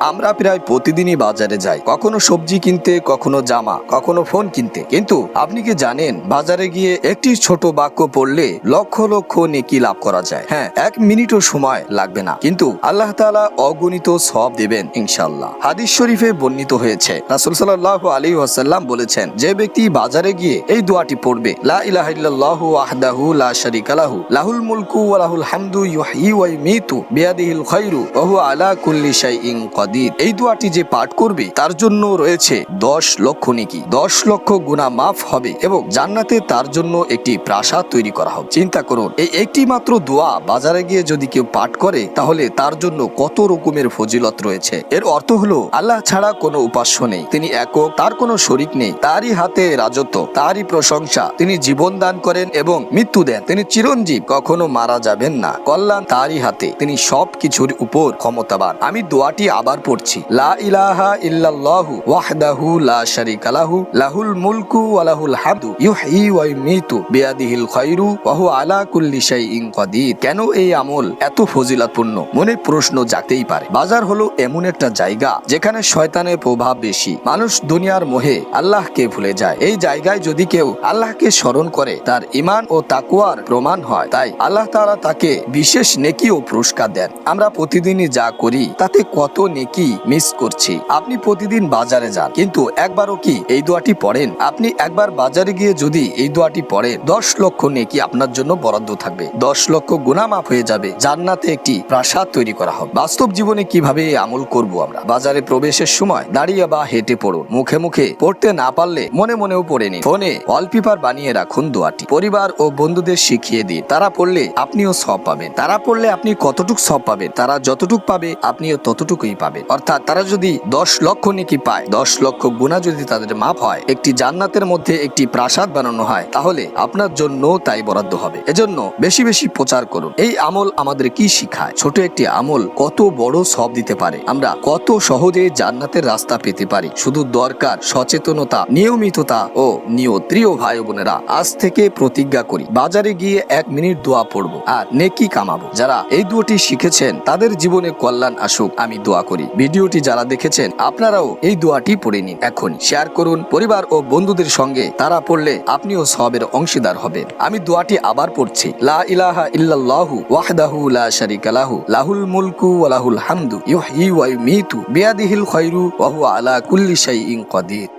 আমরা প্রায় প্রতিদিনই বাজারে যাই। কখনো সবজি কিনতে, কখনো জামা, কখনো ফোন কিনতে। কিন্তু আপনি কি জানেন, বাজারে গিয়ে একটি ছোট বাক্য পড়লে লক্ষ লক্ষ নেকি লাভ করা যায়। হ্যাঁ এক মিনিটও সময় লাগবে না। কিন্তু আল্লাহ তাআলা অগণিত সব দেবেন ইনশাল্লাহ হাদিস শরীফে বর্ণিত হয়েছে, রাসূল সাল্লাল্লাহু আলাইহি ওয়াসাল্লাম বলেছেন, যে ব্যক্তি বাজারে গিয়ে এই দোয়াটি পড়বে, লা ইলাহা ইল্লাল্লাহু ওয়াহদাহু লা শারীকা লাহু, লাহুল মুলকু ওয়া লাহুল হামদু ইউহয়ি ওয়া ইউমীতু বিয়াদিহিল খায়রু ওয়া হুয়া আলা কুল্লি শাইইন কাদির এই দোয়াটি যে পাঠ করবে, তার জন্য রয়েছে 10 লক্ষ নেকি। 10 লক্ষ গুনাহ মাফ হবে এবং জান্নাতে তার জন্য একটি প্রাসাদ তৈরি করা হবে। চিন্তা করুন, এই একটি মাত্র দোয়া বাজারে গিয়ে যদি কেউ পাঠ করে, তাহলে তার জন্য কত রকমের ফজিলত রয়েছে। এর অর্থ হলো, আল্লাহ ছাড়া কোনো উপাস্য নেই। তিনি একক, তার কোনো শরিক নেই। তারই হাতে রাজত্ব, তারই প্রশংসা। তিনি জীবন দান করেন এবং মৃত্যু দেন। তিনি চিরঞ্জীব, কখনো মারা যাবেন না। কল্যাণ তারই হাতে। তিনি সব কিছুর উপর ক্ষমতাবান। আমি দোয়াটি আবার পড়ছি। লা ইলাহা ইল্লাল্লাহু ওয়াহদাহু লা শারীকা লাহু, লাহুল মুলকু ওয়া লাহুল হামদু, ইউহয়ি ওয়া ইউমীতু বিয়াদিহিল খায়রু ওয়া হুয়া আলা কুল্লি শাইইন কাদির। কেন এই আমল এত ফজিলতপূর্ণ? মনে প্রশ্ন জাগতেই পারে। বাজার হলো এমন একটা জায়গা যেখানে শয়তানের প্রভাব বেশি। মানুষ দুনিয়ার মোহে আল্লাহকে ভুলে যায়। এই জায়গায় যদি কেউ আল্লাহকে স্মরণ করে, তার ইমান ও তাকুয়ার প্রমাণ হয়। তাই আল্লাহ তারা তাকে বিশেষ নেকি ও পুরস্কার দেন। আমরা প্রতিদিনই যা করি, তাতে কত নেকি মিস করছি? আপনি প্রতিদিন বাজারে যান, কিন্তু একবারও কি এই দোয়াটি পড়েন? আপনি একবার বাজারে গিয়ে যদি এই দোয়াটি পড়েন, দশ লক্ষ নেকি আপনার জন্য বরাদ্দ থাকবে। দশ লক্ষ গুনাহ মাফ হয়ে যাবে। জান্নাতে একটি প্রাসাদ তৈরি করা হবে। বাস্তব জীবনে কীভাবে আমল করব আমরা? বাজারে প্রবেশের সময় দাঁড়িয়ে বা হেঁটে পড়ুন। মুখে মুখে পড়তে না পারলে মনে মনেও পড়ে নিন। ফোনে ওয়ালপেপার বানিয়ে রাখুন দোয়াটি। পরিবার ও বন্ধুদের শিখিয়ে দিন। তারা পড়লে আপনিও সব পাবেন। তারা পড়লে আপনি কতটুক সব পাবেন, তারা যতটুক পাবে, আপনিও ততটুকুই পাবেন। অর্থাৎ তারা যদি দশ লক্ষ নেকি পায়, দশ লক্ষ গুণা যদি তাদের মাপ হয়, একটি জান্নাতের মধ্যে একটি প্রাসাদ বানানো হয়, তাহলে আপনার জন্য তাই বরাদ্দ হবে। এজন্য বেশি বেশি প্রচার করুন। এই আমল আমাদের কি শিখায়? ছোট একটি আমল কত বড় সব দিতে পারে? আমরা কত সহজে জান্নাতের রাস্তা পেতে পারি? শুধু দরকার সচেতনতা, নিয়মিততা ও নিয়ত ভাই বোনেরা আজ থেকে প্রতিজ্ঞা করি, বাজারে গিয়ে এক মিনিট দোয়া পড়ব আর নেকি কামাবো। যারা এই দুটি শিখেছেন, তাদের জীবনে কল্যাণ আসুক, আমি দোয়া করি। ভিডিওটি যারা দেখেছেন, আপনারাও এই দোয়াটি পড়ে নিন। এখন শেয়ার করুন পরিবার ও বন্ধুদের সঙ্গে, তারা পড়লে আপনিও সবের অংশীদার হবেন। আমি দোয়াটি আবার পড়ছি, লা ইলাহা ইল্লাল্লাহু ওয়াহদাহু লা শারিকা লাহু, লাহুল মুলকু ওয়া লাহুল হামদু, ইউহয়ি ওয়া ইউমীতু, বিয়াদিহিল খায়রু ওয়া হুয়া আলা কুল্লি শাইইন কাদির।